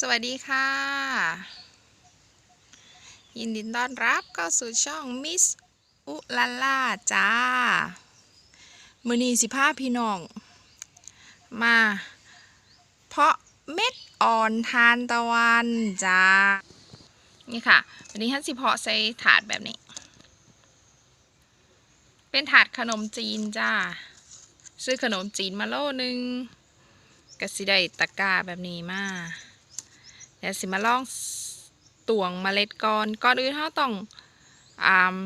สวัสดีค่ะ ยินดีต้อนรับเข้าสู่ช่องมิสอุลาล่าจ้า มือนีสิพาพี่น้อง มา เพาะเม็ดอ่อนทานตะวันจ้า นี่ค่ะ วันนี้ท่านสิเพาะใส่ถาดแบบนี้ เป็นถาดขนมจีนจ้า ซื้อขนมจีนมาโลนึงก็สิได้ตะกร้าแบบนี้มา ดี๋ยวสิมาลองตวงเมล็ดก่อนก่อนอื่นเราต้องอ่า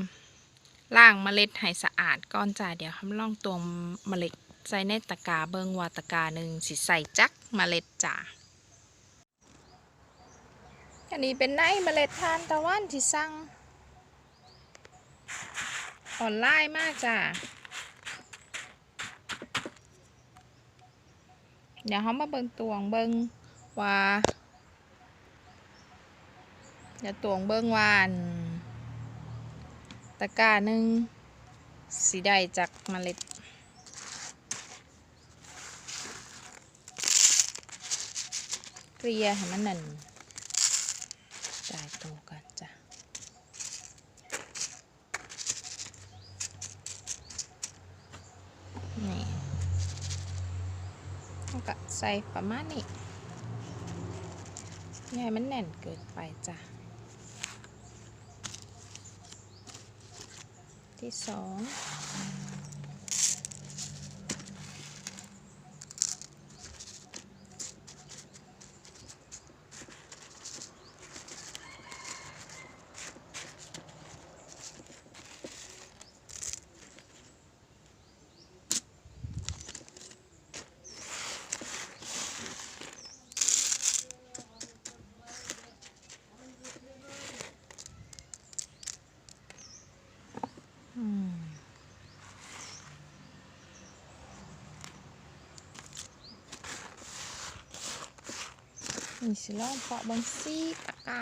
ล้างเมล็ดให้สะอาดก่อนจ้าเดี๋ยวเราลองตวงเมล็ดใส่ในตะกาเบิงว่าตะกาหนึ่งสิใส่จักเมล็ดจ้าอันนี้เป็นในเมล็ดทานตะวันที่สั่งออนไลน์มากจ้าเดี๋ยวเขามาเบิงตวงเบิงว่า ยวตวงเบิ่งวานตะกร้าหนึ่งสีได้จากเมล็ด เกลียให้มันนั่นจ่ายตัวกันจ้ะนี่แล้วก็ใส่ประมาณนี้อย่าให้มันแน่นเกินไปจ้ะ ที่สอง นี่สิลองเพาะบังซี่ตะก้า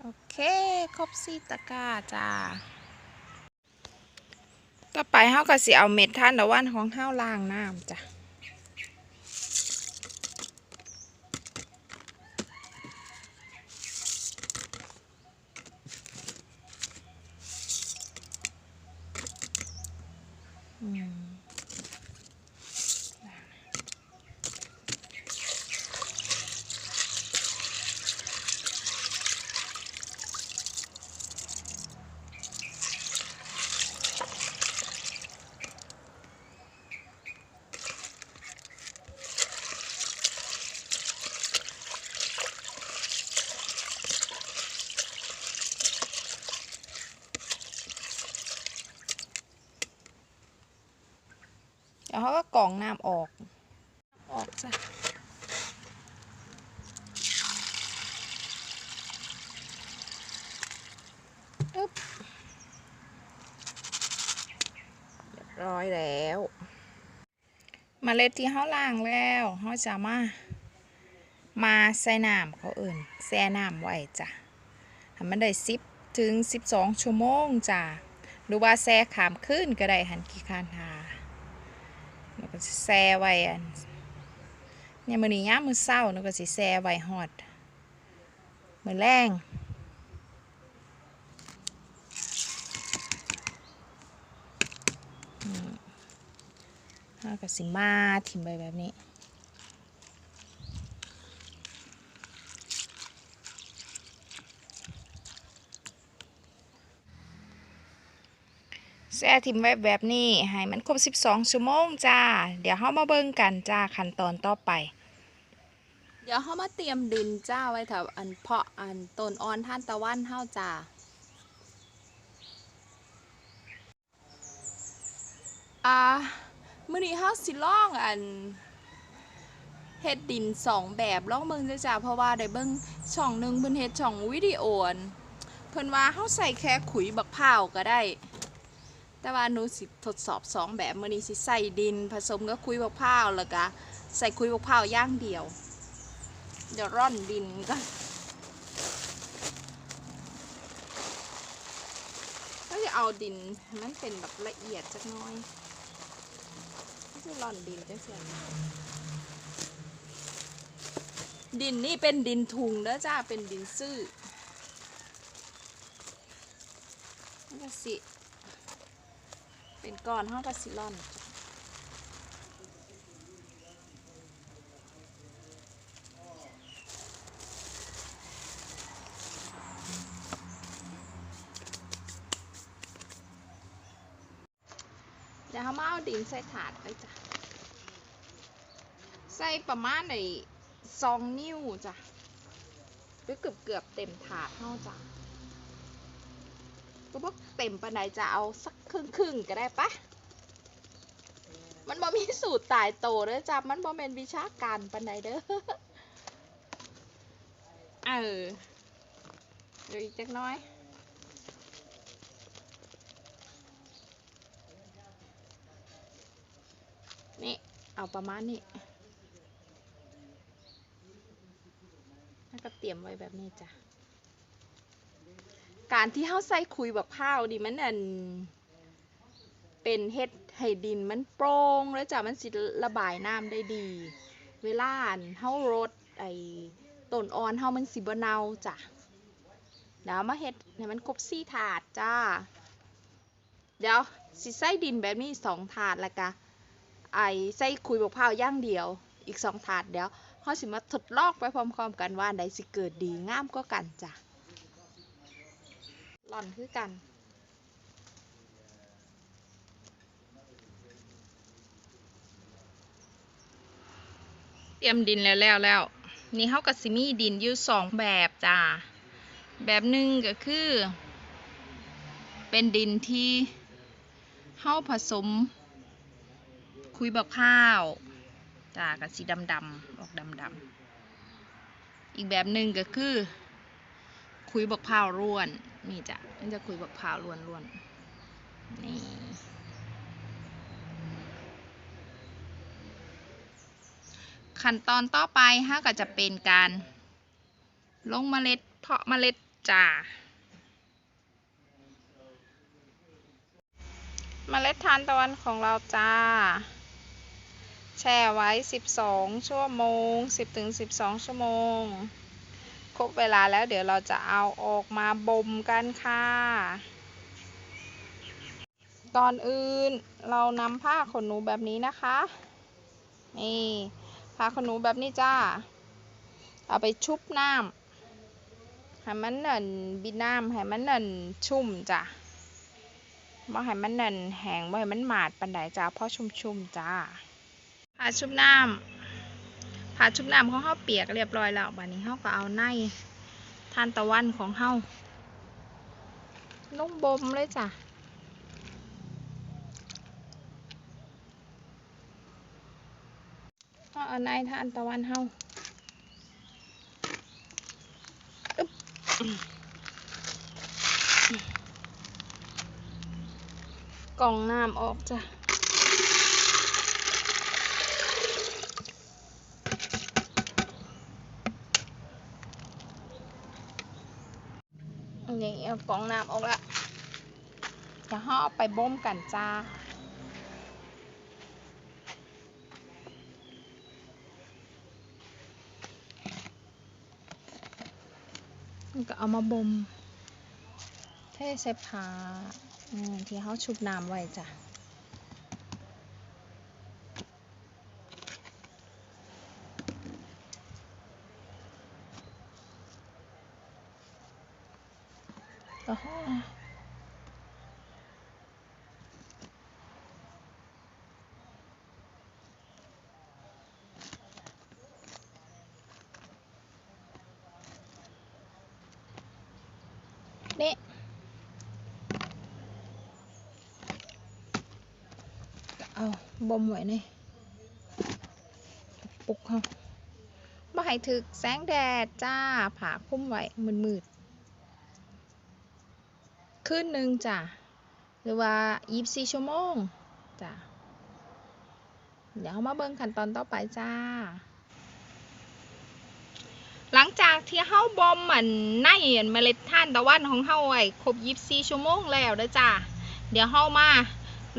โอเค ครบซี่ตะก้าจ้า ต่อไปเฮาก็สิเอาเม็ดท่านตะวันของเฮาล้างน้ำจ้ะ เดี๋ยวเขาก็กรองน้ำออก ออกจ้ะอึ๊บเรียบร้อยแล้วมเมล็ดที่เขาล้างแล้วเขาจะมา มาใส่น้ำเขาเอื่นแช่น้ำไว้จ้ะทำมันได้สิบถึงสิบสองชั่วโมงจ้ะหรือว่าแช่ขามขึ้นก็ได้หันกี่คานทาแล้ว ก็สิแซ่ไว้อันเนี่ยมือนี้ยามือเศร้าแล้วก็สิแซ่ไว้หอดมือแรงแล้วก็สิมาถิ่มไปแบบนี้ แช่ทิมไว้แบบนี้ให้มันครบ 12 ชั่วโมงจ้า เดี๋ยวเฮามาเบิ่งกันจ้าขั้นตอนต่อไป เดี๋ยวเฮามาเตรียมดินจ้าไว้แถวอันเพาะอันต้นอ่อนท่านตะวันเฮาจ้าอ่ามื้อนี้เฮาสิลองอันเฮ็ดดินสองแบบลองเบิ่งจ้าจ้าเพราะว่าได้เบิ่งช่องหนึ่งเพิ่นเฮ็ดช่องวิดีโออันเพิ่นว่าเฮาใส่แค่ขุยบักพร้าวก็ได้ แต่ว่าหนูสิทดสอบสองแบบมื้อนี้สิใส่ดิน ผสมกับคุยบักพร้าวแล้วก็ใส่คุยบักพร้าวย่างเดียว เดี๋ยวร่อนดินก็ก็จะเอาดินมันเป็นแบบละเอียดจักน้อยคือหล่อนดินจังเสียดินนี่เป็นดินทุงเด้อจ้าเป็นดินซื่อก็สิ เป็นก้อนห้องกสิล่อนเดี๋ยวเขามาเอาดินใส่ถาดไปจ้ะ ใส่ประมาณในสองนิ้วจ้ะหรือเกือบเกือบเต็มถาดเท่าจ้ะก็บอกเต็มปานใดจะเอาสัก รึ่งครึ่งๆก็ได้ปะมันบ่มีสูตรตายโตเด้อจ้ะมันบ่เป็นวิชาการปานใดเด้อเออเดี๋ยวอีกจักน้อยนี่เอาประมาณนี้แล้วก็เตรียมไว้แบบนี้จ้ะ การที่เฮาใส่คุยแบบข้าวดิมันอัน เป็นเฮ็ดให้ดินมันโปร่งแล้วจ้ะมันสิระบายน้ำได้ดี เวลานเฮารดไอ้ต้นอ่อนเฮามันสิบ่เน่าจ้ะเดี๋ยวมาเฮ็ดให้มันครบสี่ถาดจ้า เดี๋ยวสิใส่ดินแบบนี้สองถาดล้วก็ไอ้ใส่คุยบกพร้าย่างเดียว อีกสองถาดเดี๋ยวเฮาสิมาทดลองไปพร้อมๆกันว่าอันใดสิเกิดดีงามก็กันจ้ะหล่อนคือกัน ตรียมดินแล้วแล้วแล้วนี่เขากับซิมีดินอยู่สองแบบจ้าแบบหนึ่งก็คือ เป็นดินที่เข้าผสม คุยบักข้าวจ้ากับสีดำดำออกดำดำอีกแบบหนึ่งก็คือ คุยบักข้าวร่วนนี่จ้ะมันจะคุยบักข้าวร่วนร่วนนี่ ขั้นตอนต่อไปฮะก็จะเป็นการลงเมล็ดเพาะเมล็ดจ้าเมล็ดทานตะวันของเราจ้า แช่ไว้ 12 ชั่วโมง 10-12 ชั่วโมง ครบเวลาแล้วเดี๋ยวเราจะเอาออกมาบ่มกันค่ะ ก่อนอื่นเรานำผ้าขนหนูแบบนี้นะคะ นี่ ผ้าขนูแบบนี้จ้า เอาไปชุบน้ำให้มันนั่นบิดน้ำให้มันนั่นชุ่มจ้ะบ่ให้มันนั่นแห้งบ่ให้มันหมาดปานใดจ้าเพราะชุ่มๆจ้าผ้าชุบน้ำผ้าชุบน้ำของเฮาเปียกเรียบร้อยแล้วบัดนี้เฮาก็เอาในทานตะวันของเฮาลงบ่มเลยจ้ะ ก็เอาในทานตะวันเฮาอึ๊บกล่องน้ำออกจ้ะนนี้เอากล่องน้ำออกละจะห่อไปบ่มกันจ้า มันก็เอามาบ่มเทใส่ผ้าอืมที่เขาชุบน้ำไว้จ้ะ บ่มไว้ในกระปุกเขาบ่ให้ถึกแสงแดดจ้าผ่าคุ้มไว้มืดๆคืนหนึ่งจ้ะหรือว่า24ชั่วโมงจ้ะเดี๋ยวเรามาเบิ่งขั้นตอนต่อไปจ้า หลังจากที่เฮาบ่มมันในอันเมล็ดท่านตะวันของเฮาไว้ครบ24ชั่วโมงแล้วเด้อจ้าเดี๋ยวเฮามา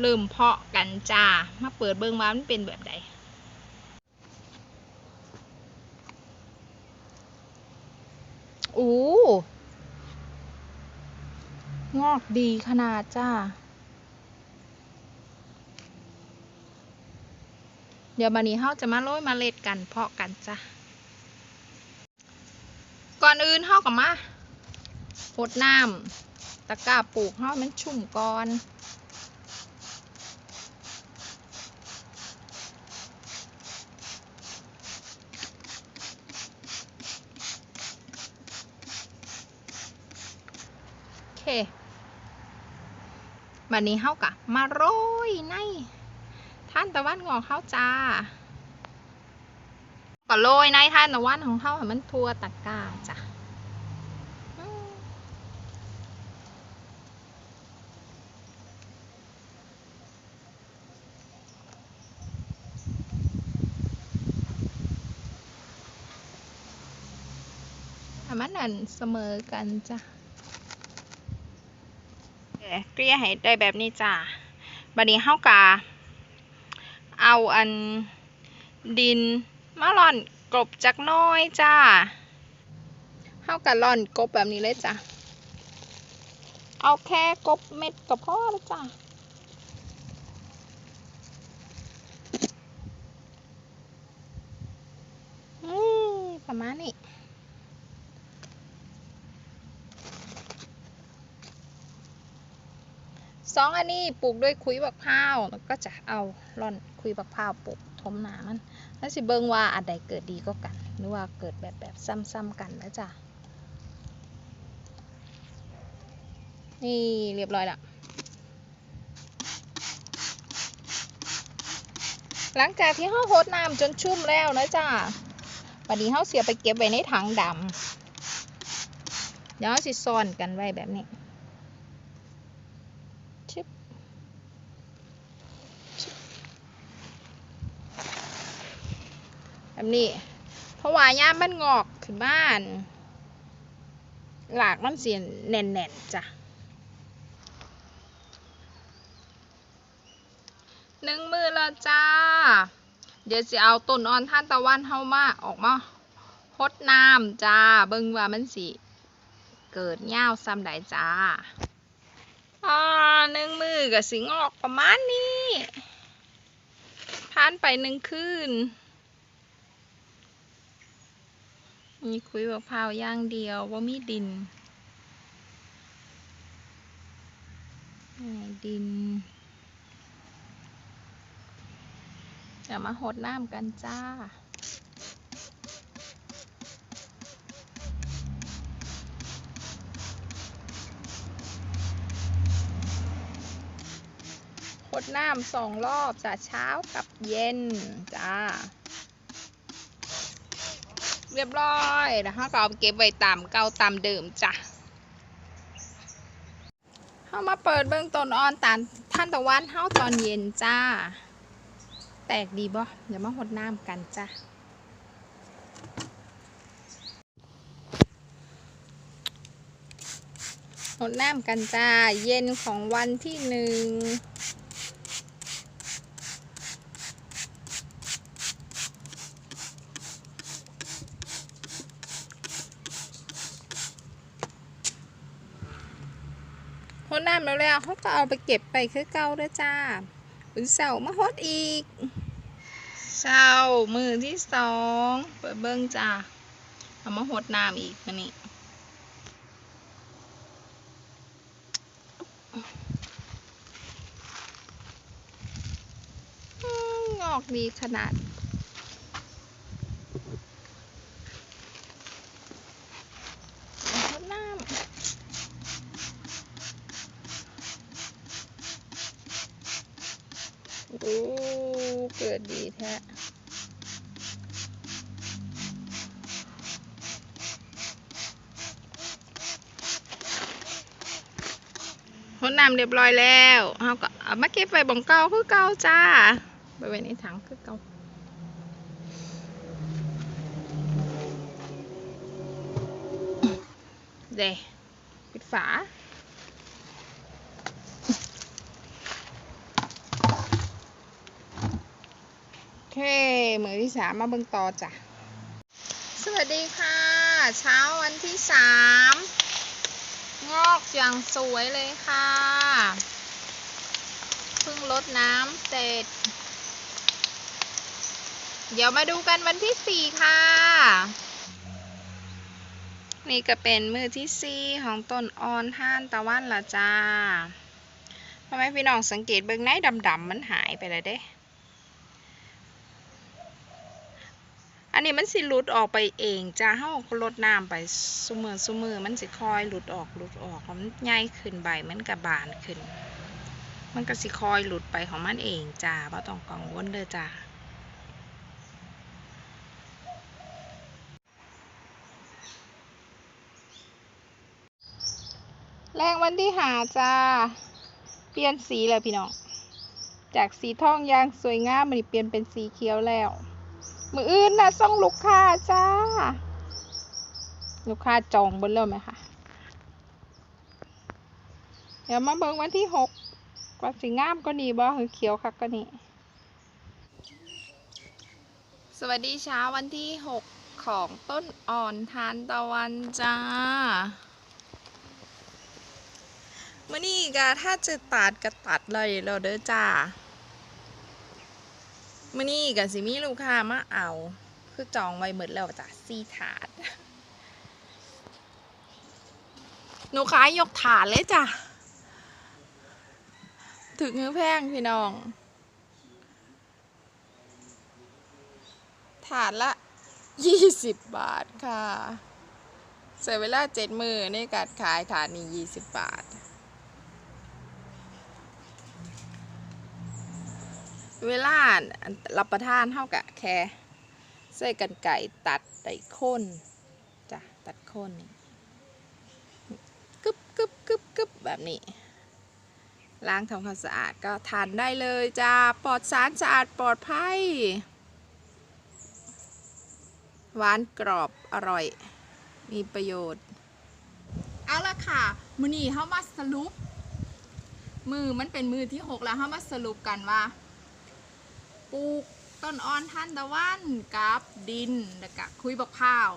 เริ่มเพาะกันจ้า มาเปิดเบิ่งว่ามันเป็นแบบใดอู้งอกดีขนาดจ้า เดี๋ยวบันนี้เราจะมาโรยเมล็ดกันเพาะกันจ้ะก่อนอื่นเราก็มาพดน้ำตะกร้าปลูกเรามันชุ่มก่อน บันนี้เฮากะมาโรยในท่านตะวันงอกเข้าจ้าก็โรยในท่านตะวันของเขาให้มันทั่วตะกร้าจ้ะมให้มันนั่นเสมอกันจ้ะ เกลี่ยให้ได้แบบนี้จ้าบัดนี้เฮากาเอาอันดินมาร่อนกบจักน้อยจ้าเฮากะร่อนกบแบบนี้เลยจ้ะเอาแค่กบเม็ดก็พอแล้วจ้ะอืมประมาณนี้ สองอันนี้ปลูกด้วยคุยบักพร้าวแล้วก็จะเอาร่อนคุยบักพร้าวปลูกทมหนามันแล้วสิเบิงว่าอันใดเกิดดีก็กัน หรือว่าเกิดแบบแบบซ้ำๆกันแล้วจ้ะนี่เรียบร้อยละหลังจากที่เฮาโฮดน้ำจนชุ่มแล้วนะจ้ะบัดนี้เฮาเสียไปเก็บไว้ในถังดำเดี๋ยวสิซ่อนกันไว้แบบนี้ ชึบชึบ แบบนี้ เพราะว่าย่ามมันงอกขึ้นบ้าน หลากมันเสียนแน่นๆจ้ะหนึ่งมือแล้วจ้า เดี๋ยวจะเอาต้นอ่อนท่านตะวันเฮามาออกมาฮดน้ำจ้า เบิ่งว่ามันสิ เกิดเงาซ้ำใดจ้าอ่าหนึ่งมือกับสิงออกประมาณนี้ผ่านไปหนึ่งคืน มีคุยบักพร้าวย่างเดียวว่ามีดินดินเดี๋ยวมาหดน้ำกันจ้าพดน้ำสองรอบจ้ะเช้ากับเย็น จ้า เรียบร้อยนะคะก็เอาเก็บไว้ตามเก่าตามเดิมจ้ะเข้ามาเปิดเบื้องต้นออนตานท่านตะวันเฮาตอนเย็นจ้า แตกดีบ่เดี๋ยวมาหดน้ำกันจ้ะหดน้ำกันจ้า เย็นของวันที่หนึ่ง น้ำแล้วแล้วเขาก็เอาไปเก็บไปคือเก่าด้อจ้าวันเสาร์มาฮดอีกเช้ามือที่สองเปิดเบิ้งจ้าเอามาฮดน้ำอีกมานี่งอกดีขนาด ฮดน้ำ โอ้เกิดดีแท้หดน้ำเรียบร้อยแล้วเราก็เอามาเก็บไว้บังเก่าคือเก่าจ้าไปไว้ในถังคือเก่าเดปิดฝา เคมือที่สามมาเบิ่งต่อจ้ะ สวัสดีค่ะ เช้าวันที่สามงอกอย่างสวยเลยค่ะ เพิ่งลดน้ำเสร็จ เดี๋ยวมาดูกันวันที่สี่ค่ะ นี่ก็เป็นมือที่สี่ของต้นออนท่านตะวันละจ้าทำไมพี่น้องสังเกตเบื้องในดำๆมันหายไปเลยเด้ อันนี้มันสิหลุดออกไปเองจ้าเฮาลดน้ำไปซุมือซุมือมันสิคอยหลุดออกหลุดออกมันใหญ่ขึ้นใบมันกระบานขึ้น มันก็สิคอยหลุดไปของมันเองจ้าบ่ต้องกังวลเด้อจ้าแรงวันที่หาจ้า เปลี่ยนสีเลยพี่น้อง จากสีทองยางสวยงามมันเปลี่ยนเป็นสีเขียวแล้ว มืออื่นนะส่งลูกค้าจ้า ลูกค้าจองบนเริ่มไหมคะเดี๋ยวมาเบิ่งวันที่หกกว่าสีงามก็นี่บ่หรือเขียวคักก็นี่สวัสดีเช้าวันที่หกของต้นอ่อนทานตะวันจ้ามื่อนี้ก็ถ้าจะตัดก็ตัดเลยเราเด้อจ้า มื่อนี้ก็สิมีลูกค้ามาเอา คือจองไว้หมดแล้วจ้ะสี่ถาดหนูขายยกถาดเลยจ้ะถึงเงินแพงพี่น้อง ถาดละยี่สิบบาทค่ะใช้เวลาเจ็ดมือในการขายถาดนี้ยี่สิบบาท เวลารับประทานเท่ากับแค่ใส่กันไก่ตัดไต่ข้นจ้ะตัดข้นนี่กึบกึบกึบกึบแบบนี้ ล้างทำความสะอาดก็ทานได้เลยจ้าปลอดสารสะอาดปลอดภัยหวานกรอบอร่อย มีประโยชน์ เอาละค่ะ มือนี้เข้ามาสรุป มือมันเป็นมือที่หกแล้วเข้ามาสรุปกันว่า ปลูกต้นอ่อนท่านตะวันกับดินแล้วก็คุยบักพร้าว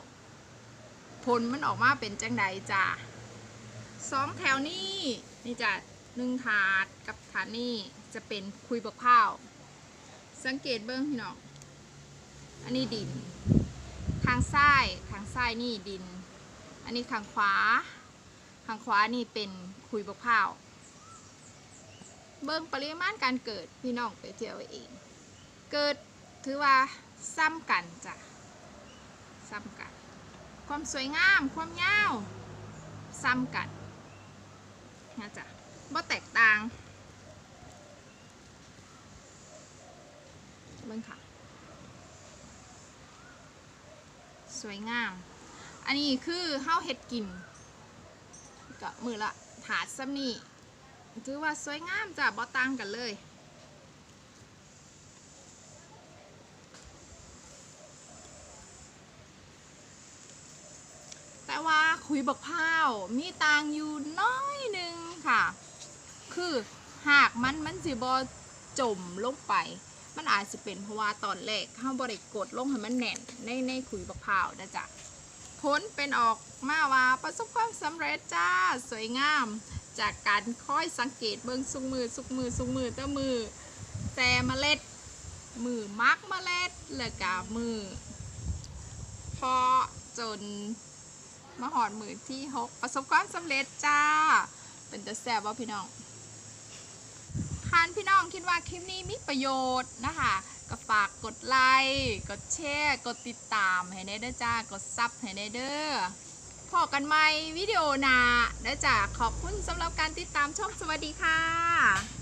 ผลมันออกมาเป็นจังใดจ้ะสองแถวนี้นี่จ้ะหนึ่งถาดกับถาดนี้จะเป็นคุยบักพร้าวสังเกตเบิ้งพี่น้องอันนี้ดิน ทางซ้ายทางซ้ายนี่ดิน อันนี้ทางขวาทางขวานี่เป็นคุยบักพร้าวเบิ้งปริมาณการเกิดพี่น้องไปเที่ยวเอง เกิดถือว่าซ้ำกันจ้ะซ้ำกัน ความสวยงามความยาวซ้ำกันนะจ๊ะบ่แตกต่างเบิ่งค่ะ สวยงาม อันนี้คือเฮ้าเห็ดกินกับมือละถาดซ้ำนี่ถือว่าสวยงามจ้ะบ่ต่างกันเลย แต่ ว่าคุยบักพร้าวมีต่างอยู่น้อยหนึ่งค่ะ คือหากมันมันสิบอจมลงไป มันอาจจะเป็นเพราะว่าตอนแรกข้าบริกดลงให้มันแน่นในในคุยบักพร้าวนะจ๊ะผลเป็นออกมาว่าประสบความสำเร็จจ้าสวยงาม จากการค่อยสังเกตเบิ่งสุกมือสุกมือสุกมือเต้ามือแซมเมล็ด มือมักเมล็ดแล้วก็มือเพอจน มาหอดมือที่หกประสบความสำเร็จจ้า เป็นแต่แซ่บว่าพี่น้องทานพี่น้องคิดว่าคลิปนี้มีประโยชน์นะคะก็ฝากกดไลค์กดแชร์กดติดตามให้ได้เด้อจ้ากดซับให้ได้เด้อพอกันไหมวิดีโอหนาเด้อจ้าขอบคุณสำหรับการติดตามช่องสวัสดีค่ะ